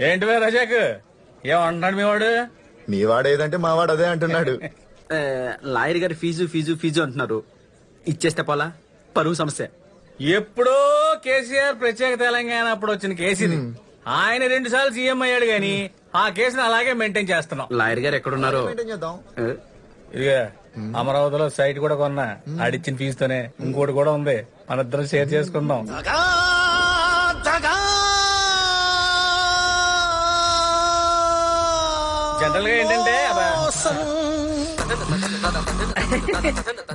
ఏంటి వే రజాక్? ఏమంటున్నాడు మీ వాడు మీ వాడేదంటే మా వాడు అదే అంటున్నాడు. లాయర్ గారి ఫీజు ఫీజు ఫీజు అంటున్నారు. ఇచ్చేస్తే పోలా? పరువు సమస్య. ఎప్పుడో కేసీఆర్ ప్రత్యేక తెలంగాణ అప్పుడు వచ్చిన కేసు ఇది. ఆయన రెండు సార్లు సీఎం అయ్యాడు గాని ఆ కేసుని అలాగే మెయింటైన్ చేస్తున్నాం. లాయర్ గారు ఎక్కడున్నారు? మెయింటైన్ చేద్దాం. ఏ, ఇదిగా అమరావతిలో సైట్ కూడా కొన్నా. ఆడిచ్చిన ఫీజుతోనే. ఇంకోటి కూడా ఉంది. మన ఇద్దరం షేర్ చేసుకుందాం. జనరల్గా ఏంటంటే.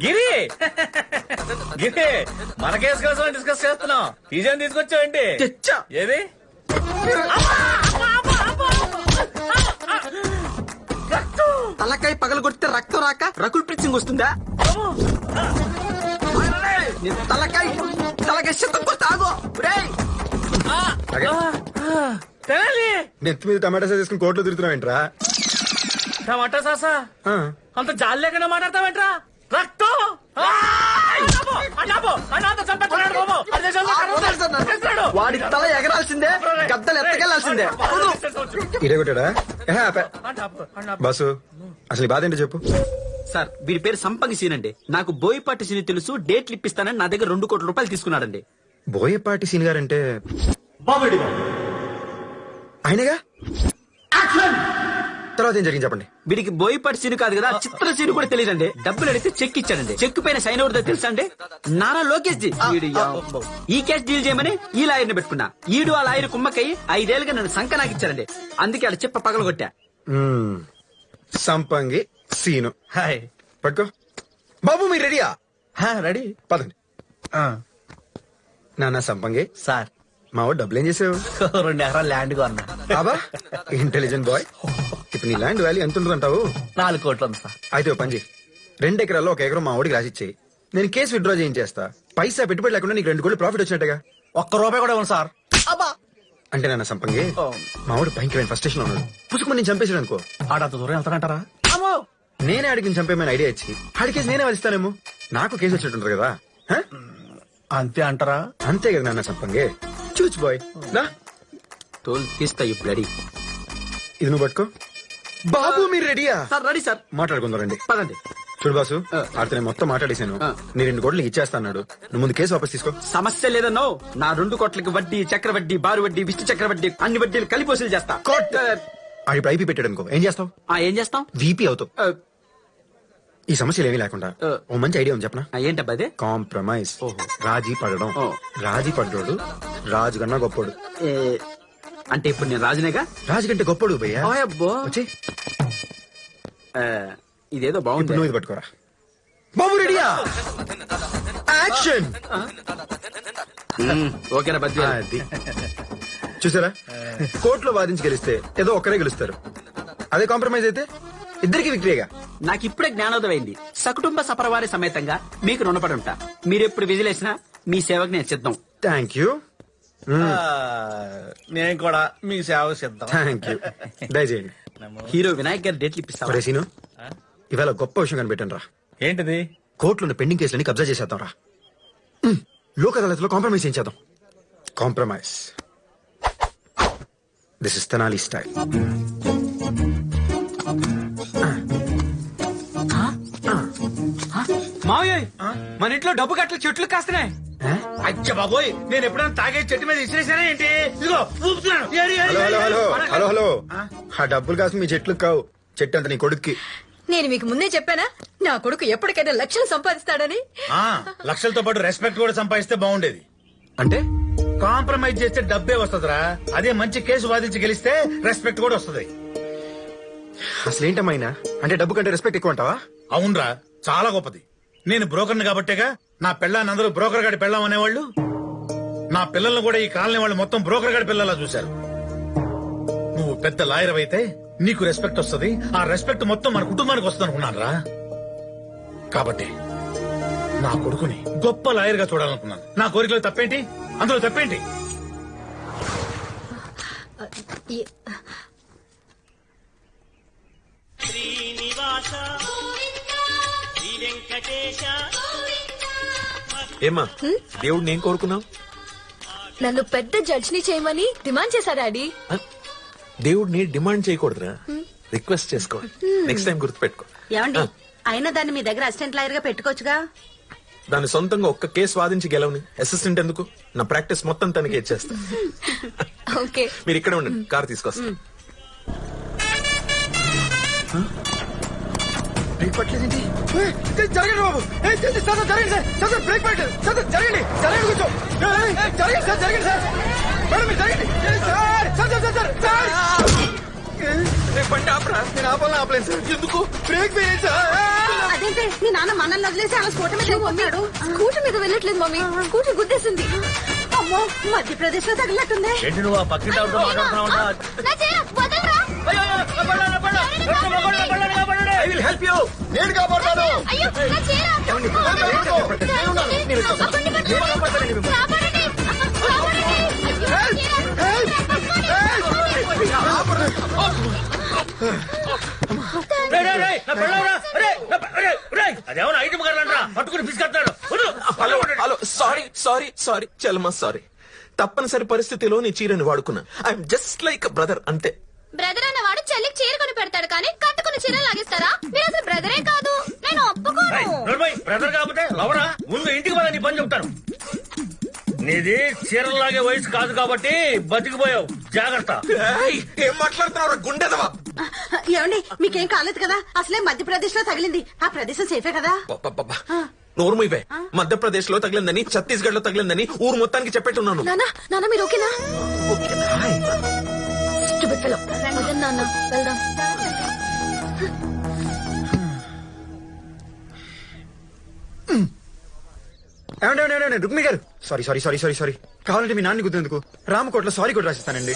గిరి! గిరి! మన కేసు కోసం డిస్కస్ చేస్తున్నాం. ఫీజు తీసుకొచ్చావేంటి? తెచ్చా. ఏది? తలకాయ పగల కొడితే రక్తం రాక రకుల్ ప్రిచింగ్ వస్తుందా? నీ తలకాయ తలకాయ సిద్ధం తాగు నెత్తి మీద టమాటా తీసుకుని కోట్లో తిరుగుతున్నావు ఏంట్రా టమాటా సాసా. అంత జాలి లేకుండా మాట్లాడతావేంట్రా? రక్తం. వాడి తల ఎగరాల్సిందే గద్దలు ఎత్తకెళ్ళాల్సిందే. బాసు అసలు ఈ బాధ ఏంటో చెప్పు. సార్ వీడి పేరు సంపంగి సీన్ అండి నాకు బోయపాటి సీన్ తెలుసు డేట్లు ఇప్పిస్తానని నా దగ్గర రెండు కోట్ల రూపాయలు తీసుకున్నాడండి. బోయపాటి సీన్ గారంటే ఆయనగా? తర్వాత ఏం జరిగింది చెప్పండి? వీడికి బోయపాటి సీన్ కాదు కదా చిత్ర సీన్ కూడా తెలియదండి. డబ్బులు అడిగితే చెక్ ఇచ్చాడండి. చెక్ పైన సైన్ అవుతుందో తెలుసా అండి? నారా లోకేష్ జీ. వీడు యా- ఈ కేసు డీల్ చేయమని ఈ లాయర్ని పెట్టుకున్నా. ఈడు ఆ లాయర్ కుమ్మకయ్యి ఐదేళ్ళుగా నన్ను సంక నాకు ఇచ్చారండి అందుకే అలా చెప్ప పగలగొట్టా. మ్మ్. సంపంగి సీను. హాయ్. పట్టుకో. బాబు మీరు రెడీయా? రెడీ. పదండి. నాన్న సంపంగి. సార్. మా వాడు డబ్బులు ఏం చేసావు? రెండు ఎకరాలు ల్యాండ్ కొన్నా బాబా ఇంటెలిజెంట్ బాయ్. ఇప్పుడు నీ ల్యాండ్ వాల్యూ ఎంత ఉంటుందంటావు నాలుగు కోట్లు ఉంది సార్. అయితే ఓ పని చేయి రెండు ఎకరాల్లో ఒక ఎకరం మా వాడికి రాసిచ్చేయి నేను కేసు విత్డ్రా చేయించేస్తా. పైసా పెట్టుబడి లేకుండా నీకు రెండు కోట్లు ప్రాఫిట్ వచ్చినట్టుగా. ఒక్క రూపాయి కూడా ఉంది సార్. అంటే నాన్న సంపంగి మా వాడు భయంకరమైన ఫస్ట్ స్టేషన్లో ఉన్నాడు. పుసుకుని నేను చంపేసాడు అనుకో. ఆడంత దూరం వెళ్తానంటారా? నేనే అడిగి నేను చంపేమని ఐడియా ఇచ్చి ఆడికేసి నేనే వలిస్తానేమో నాకు కేసు వచ్చినట్టుంటారు కదా. హ? అంతే అంటారా? అంతే కదా నాన్న సంపంగి. చూచు బాయ్. నా తోలు తీస్తా ఇప్పుడు రెడీ ఇది నువ్వు పట్టుకో. బాబు మీరు రెడీయా? Sir ready sir. మాట్లాడుకుందాం రండి. పదండి. చూడు బాసు ఆడితే మొత్తం మాట్లాడేశాను. నీ రెండు కోట్లు ఇచ్చేస్తా అన్నాడు నువ్వు ముందు కేసు వాపస్ తీసుకో. సమస్య లేదన్నో నా రెండు కోట్లకి వడ్డీ చక్ర వడ్డీ బారు వడ్డీ విష్ణు చక్ర వడ్డీ అన్ని వడ్డీలు కలిపి వసూలు చేస్తా. ఆడి ఇప్పుడు ఐపీ పెట్టాడు అనుకో. ఏం చేస్తావు? ఆ, ఏం చేస్తాం? వీపీ అవుతావు. ఈ సమస్యలు ఏమీ లేకుండా. ఓ మంచి ఐడియా ఉంది చెప్పనా? ఏంటబ్బా అదే కాంప్రమైజ్. ఓహో. రాజీ పడడం. రాజీ పడ్డాడు రాజు కన్నా గొప్పోడు. అంటే ఇప్పుడు నేను రాజునేగా? రాజు కంటే గొప్పోడు భయ్యా. వచ్చి. ఇదేదో బాగుంది. నువ్వు ఇది పట్టుకోరా. బాబు రెడీయా? యాక్షన్! మ్మ్, ఓకేనా బద్ది అది. చూసారా? కోర్టులో వాదించి గెలిస్తే ఏదో ఒక్కరే గెలుస్తారు. అదే కాంప్రమైజ్ అయితే ఇద్దరికి విక్టరీగా. నాకు ఇప్పుడే జ్ఞానోదమైంది సకుటుంబ సపరవారి సమేతంగా మీకు రుణపడి ఉంటా. మీరెప్పుడు విజిలేసినా మీ సేవకు నేను సిద్ధం. Thank you. నేను కూడా మీ సేవ సిద్ధం థ్యాంక్ యూ దయచేయండి. హీరో వినాయక్ గారి డేట్లు ఇప్పిస్తా ఒరే సీను ఇవాళ గొప్ప విషయం కనిపెట్టాను రా. ఏంటిది? కోర్టులో ఉన్న పెండింగ్ కేసులని కబ్జా చేసేద్దాం రా. లోక్ అదాలత్లో compromise చేయించేద్దాం. Compromise. This is Tenali style మావయ్య మన ఇంట్లో డబ్బు కట్టలు చెట్లు కాస్తున్నాయి. అచ్చ బాబోయ్ నేను ఎప్పుడైనా తాగే చెట్టు మీద ఇసిరేసానా ఏంటి? ఇదిగో ఊపుతున్నాను. ఏరి, ఏరి, హలో హలో ఏరి, హలో ఏరి. Hello hello. ఆ? డబ్బులు కాసు మీ చెట్లు కావు. చెట్టు అంత నీ కొడుక్కి. నేను మీకు ముందే చెప్పానా? నా కొడుకు ఎప్పటికైనా లక్షలు సంపాదిస్తాడని. ఆ, లక్షలతో పాటు రెస్పెక్ట్ కూడా సంపాదిస్తే బాగుండేది. అంటే? కాంప్రమైజ్ చేస్తే డబ్బే వస్తుందిరా. అదే మంచి కేసు వాదించి గెలిస్తే రెస్పెక్ట్ కూడా వస్తుంది. అసలు ఏంటమ్మాయినా అంటే డబ్బు కంటే రెస్పెక్ట్ ఎక్కువ అంటావా? అవునరా చాలా గొప్పది. నేను బ్రోకర్ని కాబట్టేగా నా పెళ్ళాన్ని అందరూ బ్రోకర్ గాడి పెళ్ళాం అనేవాళ్ళు? నా పిల్లల్ని కూడా ఈ కాలనీ వాళ్ళు మొత్తం బ్రోకర్ గాడి పిల్లలా చూశారు. నువ్వు పెద్ద లాయర్ అయితే నీకు రెస్పెక్ట్ వస్తుంది. ఆ రెస్పెక్ట్ మొత్తం మన కుటుంబానికి వస్తుంది అనుకున్నాను రా. కాబట్టి నా కొడుకుని గొప్ప లాయర్గా చూడాలనుకున్నాను. నా కోరికలో తప్పేంటి? అందులో తప్పేంటి? ఈ- ఏమ్మా దేవుడు నేను కోరుకున్నావు? నన్ను పెద్ద జడ్జిని చేయమని డిమాండ్ చేశారు డాడీ? దేవుడిని డిమాండ్ చేయకూడదురా. రిక్వెస్ట్ చేసుకోవాలి నెక్స్ట్ టైం గుర్తుపెట్టుకో. ఏమండి అయినా దాన్ని మీ దగ్గర అసిస్టెంట్ లాయర్గా పెట్టుకోవచ్చుగా? దాని సొంతంగా ఒక్క కేసు వాదించి గెలవని. అసిస్టెంట్ ఎందుకు? నా ప్రాక్టీస్ మొత్తం తనకి ఇచ్చేస్తా. ఓకే. మీరు ఇక్కడే ఉండండి కార్ తీసుకొస్తా. బ్రేక్ పట్టలేదేంటి జరగండి బాబు. జరగండి సార్ సార్. బ్రేక్ పట్టలేదు సార్ సార్ జరగండి. జరగండి కొంచెం. జరగండి సార్ జరగండి సార్. మేడం జరగండి. Sir sir sir sir sir. Sir. ఏ, రేపు బండి ఆపరా. నేను ఆపాలని ఆపలేను సార్. ఎందుకు? బ్రేక్ వేయండి సార్. అదేంటే? మీ నాన్న మనల్ని వదిలేసి అలా స్కూటర్ మీద స్కూటర్ మీద వెళ్ళట్లేదు మమ్మీ. స్కూటర్ గుద్దేసింది. అమ్మో మధ్యప్రదేశ్లో తగిలినట్టుంది. ఏంటి నువ్వు ఆ పక్కింటి ఆవిడతో మాట్లాడుతున్నావు? నేను కాపాడుతాను అదేమన్నా ఐటమ్ పట్టుకుని హలో సారీ సారీ సారీ చల్మా సారీ. తప్పనిసరి పరిస్థితిలో నీ చీరని వాడుకున్నా. ఐఎమ్ జస్ట్ లైక్ బ్రదర్ అంతే. బ్రదర్ అన్నవాడు చెల్లికి చీర కొని పెడతాడు కానీ కట్టుకుని చీర లాగిస్తారా? మీరు అసలు బ్రదరే కాదు. నేను ఒప్పుకోను. బ్రదర్ కాకపోతే లవరా? ముందు ఇంటికి పద నీ పని చెప్తాను. నీది చీరలాగే వయసు కాదు కాబట్టి బతికిపోయావు. జాగ్రత్త. ఏం మాట్లాడుతున్నావు గుండెదవా? ఏమండి మీకేం కాలేదు కదా? అసలే మధ్యప్రదేశ్లో తగిలింది. ఆ ప్రదేశం సేఫే కదా. నోరు మధ్యప్రదేశ్లో తగిలిందని ఛత్తీస్గఢ్లో తగిలిందని ఊరు మొత్తానికి చెప్పేట్టున్నాను. నానా నాన్న మీరు ఓకేనా? హాయ్. వెళ్దాం. ఏమండి ఏమండి, ఏమండి రుక్మి గారు. Sorry sorry sorry sorry sorry కావాలంటే మీ నాన్న గుర్తెందుకు రామకోట్లో సారీ కూడా రాసిస్తానండి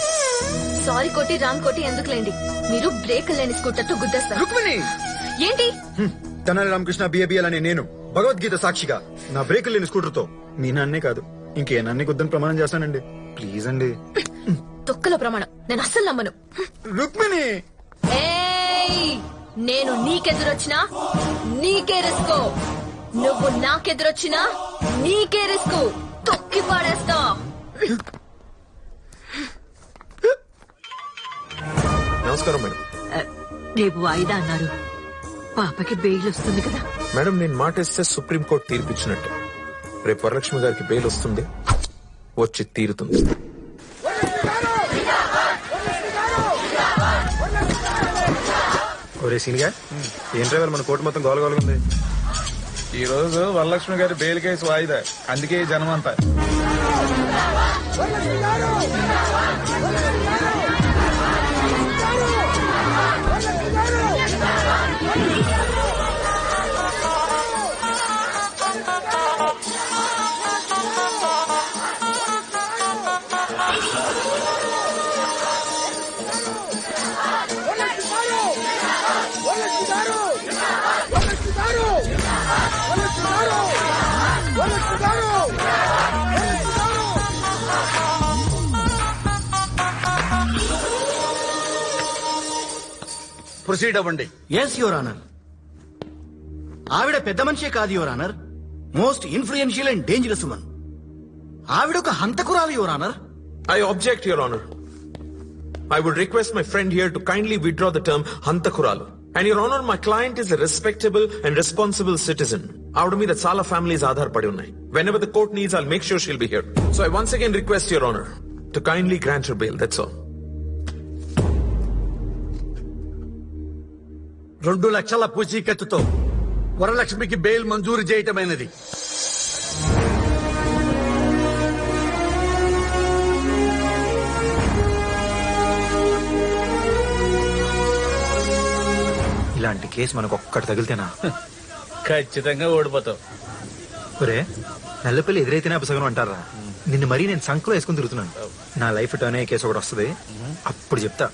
సారీ కొట్టి రామ్ కొట్టి ఎందుకులేండి? మీరు బ్రేక్ లేని స్కూటర్తో గుద్దేస్తారు. రుక్మిణి! ఏంటి? హ్మ్. తెనాలి రామకృష్ణ బిఏబిఎల్ అనే నేను భగవద్గీత సాక్షిగా నా బ్రేకులు లేని స్కూటర్తో మీ నాన్నే కాదు ఇంకే నాన్నే గుద్దని ప్రమాణం చేస్తానండి. ప్లీజ్ అండి. తొక్కల ప్రమాణం. నేను అస్సలు నమ్మను. రుక్మిణి! ఏయ్! నేను నీకెదురొచ్చినా నీకే రిస్కో. నువ్వు నాకెదురొచ్చినా నీకే రిస్క్. తొక్కి పాడేస్తా. నమస్కారం మేడం. రేపు వాయిదా అన్నారు. పాపకి బెయిల్ వస్తుంది కదా. మేడం నేను మాట ఇస్తే సుప్రీంకోర్టు తీర్పిచ్చినట్టు. రేపు వరలక్ష్మి గారికి బెయిల్ వస్తుంది వచ్చి తీరుతుంది. ఒరే సీనిగా ఏం డ్రైవర్? మన కోర్టు మొత్తం గోలగోలుగా ఉంది. ఈ రోజు వరలక్ష్మి గారి బెయిల్ కేసు వాయిదా. అందుకే జనం అంతా. ప్రొసీడ్ అవ్వండి. ఎస్ యువర్ ఆనర్ ఆవిడ పెద్ద మనిషే కాదు your honour most influential and dangerous woman ఆవిడ ఒక హంతకురాలు your honour I object, Your Honor. I would request my friend here to kindly withdraw the term Hantakuralu. And Your Honor, my client is a respectable and responsible citizen. ఆవిడ మీద చాలా families ఆధారపడి ఉన్నాయి. Whenever the court needs I'll make sure she'll be here so I once again request your honour to kindly grant your bail that's all రెండు లక్షల పూచీకత్తుతో వరలక్ష్మికి bail మంజూరు చేయటమైనది. ఇలాంటి కేసు మనకు ఒక్కటి తగిలితేనా? ఖచ్చితంగా ఓడిపోతావు. ఒరే నల్లపల్లి ఎదురైతేనే అపసగనం అంటారా? నిన్ను మరీ నేను సంకలో వేసుకుని తిరుగుతున్నాను. నా లైఫ్ టర్న్ అయ్యే కేసు ఒకటి వస్తుంది. అప్పుడు చెప్తా.